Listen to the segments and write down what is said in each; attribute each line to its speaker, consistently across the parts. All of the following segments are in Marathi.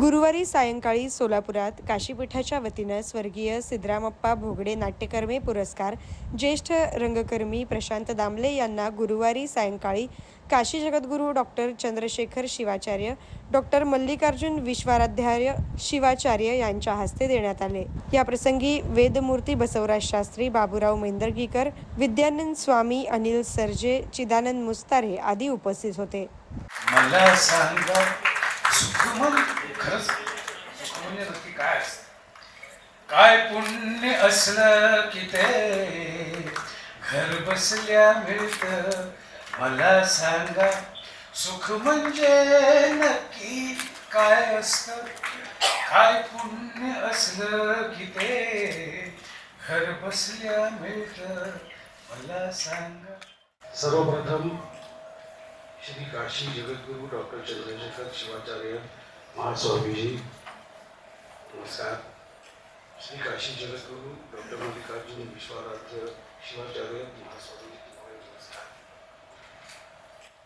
Speaker 1: गुरुवारी सायंकाळी सोलापुरात काशीपीठाच्या वतीनं स्वर्गीय सिद्धरामप्पा भोगडे नाट्यकर्मे पुरस्कार ज्येष्ठ रंगकर्मी प्रशांत दामले यांना गुरुवारी सायंकाळी काशी जगद्गुरू डॉक्टर चंद्रशेखर शिवाचार्य डॉक्टर मल्लिकार्जुन विश्वाराध्याय शिवाचार्य यांच्या हस्ते देण्यात आले. या प्रसंगी वेदमूर्ती बसवराज शास्त्री बाबूराव मेंदरगीकर विद्यानंद स्वामी अनिल सरजे चिदानंद मुस्तारे आदी उपस्थित होते.
Speaker 2: मला खरंच सुख म्हणजे नक्की काय असतं? काय पुण्य असलं की ते घर बसल्या मिळत? मला सांगा सुख म्हणजे नक्की काय असतं? काय पुण्य असलं की ते घर बसल्या मिळत? मला सांगा. सर्वप्रथम श्री काशी जगद्गुरु डॉक्टर चंद्रशेखर शिवाचार्य महास्वामीजी नमस्कार श्री काशी जगद्गुरु डॉक्टर मल्लिकार्जुन विश्वाराध्य शिवाचार्य महास्वामी नमस्कार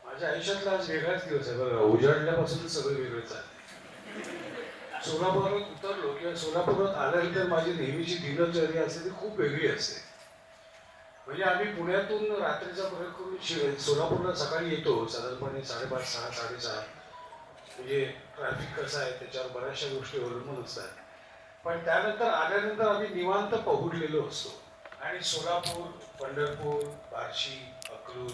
Speaker 2: माझ्या आयुष्यातला आज वेगळाच दिवस आहे बघा उजाडल्यापासून सगळं वेगळंच आहे सोलापुरात उतरलो किंवा सोलापुरात आल्यानंतर माझी नेहमीची दिनचर्या असते ती खूप वेगळी असते म्हणजे आम्ही पुण्यातून रात्रीचा प्रयोग करून सोलापूरला सकाळी येतो साधारणपणे साडेपाच सहा साडेसहा म्हणजे ट्रॅफिक कसं आहे त्याच्यावर बऱ्याचशा गोष्टी अवलंबून असतात. पण त्यानंतर आल्यानंतर आम्ही निवांत पहुडलेलो असतो. आणि सोलापूर पंढरपूर बार्शी अकलूज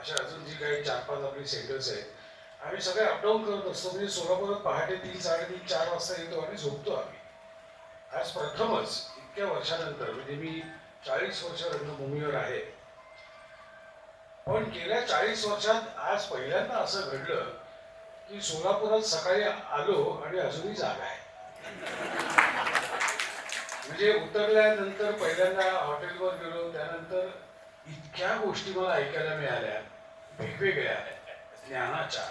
Speaker 2: अशा अजून जी काही चार पाच आपली सेंटर्स आहेत आम्ही सगळे अपडाऊन करत असतो. म्हणजे सोलापुरात पहाटे तीन साडेतीन चार वाजता येतो आणि झोपतो आम्ही. आज प्रथमच इतक्या वर्षानंतर म्हणजे मी चाळीस वर्ष रंगभूमीवर आहे. पण गेल्या चाळीस वर्षात आज पहिल्यांदा असं घडलं की सोलापुरात सकाळी आलो आणि अजूनही जागा आहे. म्हणजे उतरल्यानंतर पहिल्यांदा हॉटेलवर गेलो त्यानंतर इतक्या गोष्टी मला ऐकायला मिळाल्या. वेगवेगळ्या ज्ञानाच्या.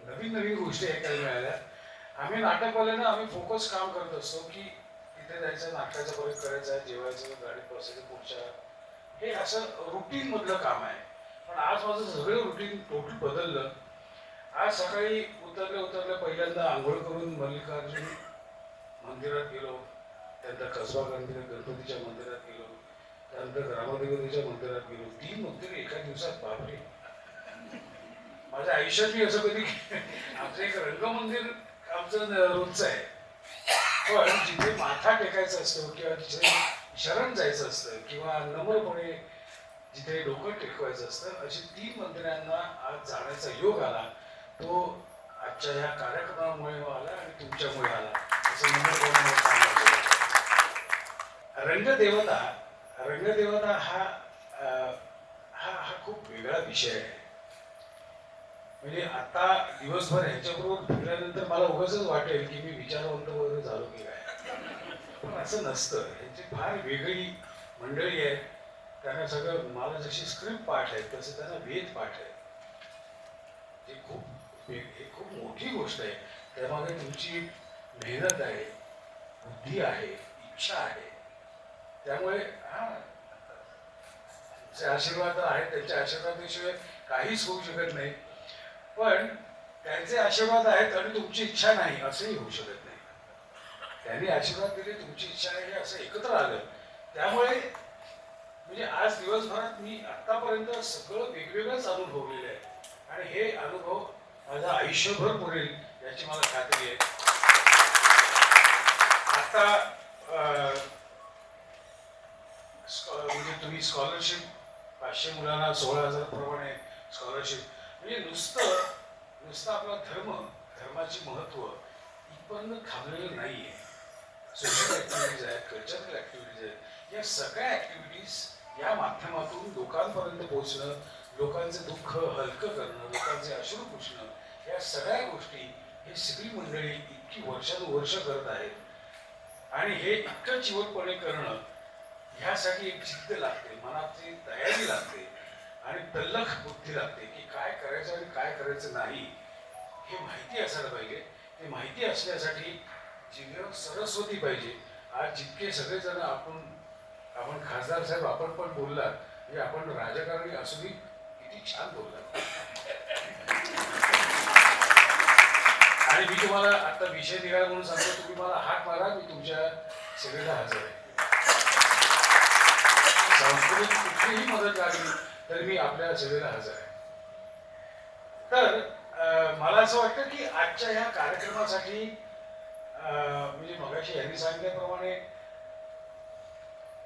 Speaker 2: नवीन नवीन गोष्टी ऐकायला मिळाल्या. आम्ही नाटकवाल्यांना आम्ही फोकस काम करत असतो की तिथे जायचं नाटकाचा प्रयोग करायचा जेवायचं गाडीत बसायचं पुढच्या. हे असं रुटीन मधलं काम आहे. पण आज माझं सगळं रुटीन टोटल बदललं. आज सकाळी उतरले उतरले पहिल्यांदा आंघोळ करून मल्लिकार्जुन मंदिरात गेलो. त्यानंतर कसबा गणपती गणपतीच्या मंदिरात गेलो. त्यानंतर ग्रामदेवतेच्या मंदिरात गेलो. तीन मंदिर एका दिवसात बापरे. माझ्या आयुष्यात मी असं कधी आमचं एक रंगमंदिर आमचं रोजचं आहे. पण जिथे माथा टेकायचं असतो किंवा जिथे शरण जायचं असतं किंवा नम्रपणे जिथे डोकं टेकवायचं असतं अशी तीन मंदिरांना आज जाण्याचा योग आला. तो आजच्या ह्या कार्यक्रमामुळे हो आला आणि तुमच्यामुळे आला. असं रंगदेवता रंगदेवता हा हा हा खूप वेगळा विषय आहे. म्हणजे आता दिवसभर ह्याच्याबरोबर फिरल्यानंतर मला उगाच वाटेल की मी विचारवंत वगैरे झालो की काय. पण असं नसतं. ह्याची फार वेगळी मंडळी आहे. त्यांना सगळं मला जशी स्क्रिप्ट पाठ आहे तसं त्यांना वेद पाठ आहे एक खूप मोठी गोष्ट आहे. त्यामागे तुमची मेहनत आहे बुद्धी आहे इच्छा आहे. त्यामुळे हा आशीर्वाद आहेत त्यांच्या आशीर्वादाशिवाय काहीच होऊ शकत नाही. पण त्यांचे आशीर्वाद आहेत आणि तुमची इच्छा नाही असंही होऊ शकत नाही. त्यांनी आशीर्वाद दिले तुमची इच्छा आहे हे असं एकत्र आलं. त्यामुळे म्हणजे आज दिवसभरात मी आतापर्यंत सगळं वेगवेगळंच अनुभवलेलं आहे. आणि हे अनुभव माझा आयुष्यभर पुरेल याची मला खात्री आहे. आता म्हणजे तुम्ही स्कॉलरशिप पाचशे मुलांना सोळा हजार प्रमाणे स्कॉलरशिप म्हणजे नुसतं नुसतं आपला धर्म धर्माचे महत्त्व इथपर्यंत थांबलेलं नाहीये. सोशल ऍक्टिव्हिटीज आहेत कल्चरल ऍक्टिव्हिटीज आहेत या सगळ्या ऍक्टिव्हिटीज या माध्यमातून लोकांपर्यंत पोहोचणं लोकांचं दुःख हलकं करणं लोकांचे अश्रू पुसणं या सगळ्या गोष्टी हे सगळी मंडळी इतकी वर्षानुवर्ष करत आहेत. आणि हे इतकं चिवटपणे करणं ह्यासाठी एक जिद्द लागते मनाची तयारी लागते आणि तल्लख बुद्धी लागते की काय करायचं आणि काय करायचं नाही हे माहिती असायला पाहिजे. ते माहिती असण्यासाठी जीवन सरस्वती पाहिजे. आज जितके सगळेजण आपण आपण खासदार साहेब आपण पण बोललात म्हणजे आपण राजकारणी असूनही किती छान बोललात. आणि मी तुम्हाला आता विषय निघाला म्हणून सांगतो तुम्ही मला हात मारा मी तुमच्या सेवेला हजर आहे. सांस्कृतिक कुठलीही मदत लागली तर मी आपल्या सेवेला हजर आहे. तर मला असं वाटतं की आजच्या ह्या कार्यक्रमासाठी म्हणजे मगाशी यांनी सांगितल्याप्रमाणे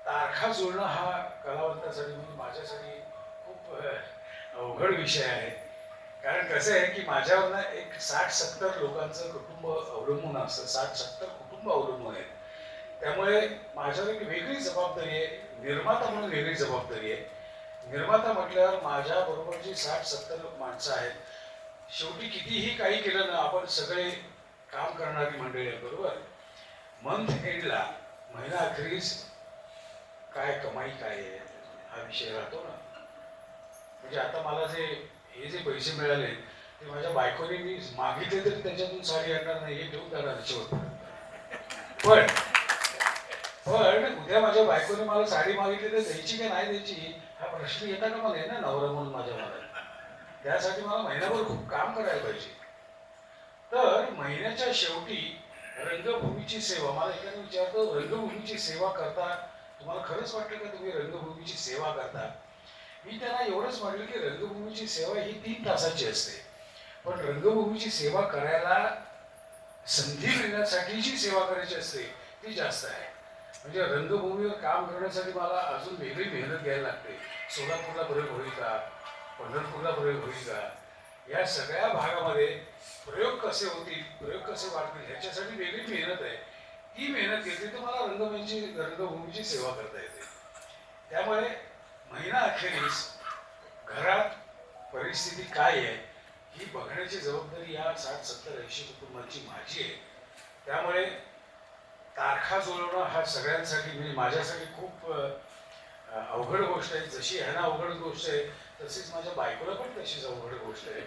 Speaker 2: तारखा जुळणं हा कलावंतासाठी म्हणजे माझ्यासाठी खूप अवघड विषय आहे. कसं आहे की माझ्यावरनं एक साठ सत्तर लोकांचं कुटुंब अवलंबून असतं. साठ सत्तर कुटुंब अवलंबून आहे त्यामुळे माझ्यावर एक वेगळी जबाबदारी आहे. निर्माता म्हणून वेगळी जबाबदारी आहे. निर्माता म्हटल्यावर माझ्याबरोबर जी साठ सत्तर माणसं आहेत शेवटी कितीही काही केलं ना आपण सगळे काम करणारी मंडळी आहे बरोबर? मंथ एंडला महिना अखेरीस काय कमाई काय आहे हा विषय राहतो ना. म्हणजे आता मला जे हे जे पैसे मिळाले ते माझ्या बायकोने मी मागितले तरी त्याच्यातून साडी आणणार नाही हे घेऊन त्याला शेवट. पण पण उद्या माझ्या बायकोने मला साडी मागितली तर द्यायची का नाही द्यायची हा प्रश्न येता का मला ना नवरा म्हणून माझ्या मनात. त्यासाठी मला महिनाभर खूप काम करायला पाहिजे. तर महिन्याच्या शेवटी रंगभूमीची सेवा मला एकाने विचारतो रंगभूमीची सेवा करता तुम्हाला खरंच वाटतं का तुम्ही रंगभूमीची सेवा करता? मी त्याला एवढंच म्हटलं की रंगभूमीची सेवा ही तीन तासाची असते. पण रंगभूमीची सेवा करायला संधी मिळण्यासाठी जी सेवा करायची असते ती जास्त आहे. म्हणजे रंगभूमीवर काम करण्यासाठी मला अजून वेगळी मेहनत घ्यायला लागते. सोलापूरला प्रयोग होईल का? पंढरपूरला प्रयोग होईल का? या सगळ्या भागामध्ये प्रयोग कसे होतील प्रयोग कसे वाढतील ह्याच्यासाठी वेगळी मेहनत आहे. ती मेहनत घेतली तर मला रंगभूमीची रंगभूमीची सेवा करता येते. त्यामुळे महिना अखेरीस घरात परिस्थिती काय आहे ही बघण्याची जबाबदारी या साठ सत्तर ऐंशी कुटुंबांची माझी आहे. त्यामुळे तारखा जुळवणं हा सगळ्यांसाठी म्हणजे माझ्यासाठी खूप अवघड गोष्ट आहे. जशी ह्यांना अवघड गोष्ट आहे तशीच माझ्या बायकोला पण तशीच अवघड गोष्ट आहे.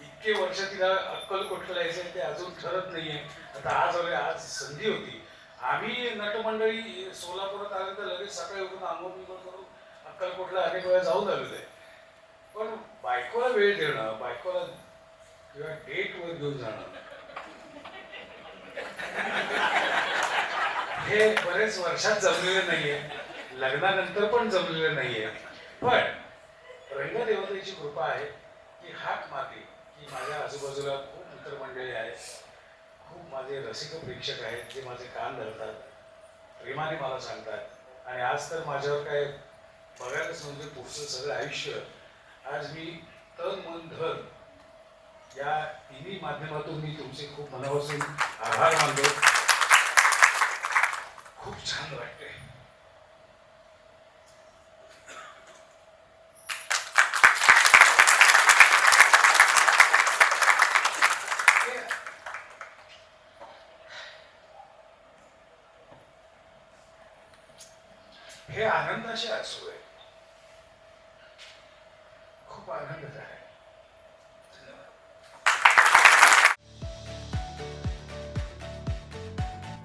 Speaker 2: इतके वर्ष तिला अक्कल अक्कलकोटला यायचं ते अजून ठरत नाहीये. आता आज वगैरे आज संधी होती. आम्ही नटमंडळी सोलापुरात आले तर लगेच सकाळी उठून आंघोळ बिंघोळ करून अक्कलकोटला अनेक वेळा जाऊन आलेलो आहे पण बायकोला वेळ देणं बायकोला किंवा डेटवर घेऊन जाणं. हे बरेच वर्षात जमलेलं नाहीये. लग्नानंतर पण जमलेलं नाहीये. पण रंगदेवतेची कृपा आहे की हाक मारली की माझ्या आजूबाजूला खूप मित्रमंडळी आहेत. खूप माझे रसिक प्रेक्षक आहेत जे माझे कान धरतात. प्रेमाने मला सांगतात. आणि आज तर माझ्यावर काय बघायला म्हणजे पुढचं सगळं आयुष्य. आज मी तन मन धन या तिन्ही माध्यमातून मी तुमचे खूप मनापासून आभार मानतो. खूप छान वाटते हे आनंदाचे असू आहे.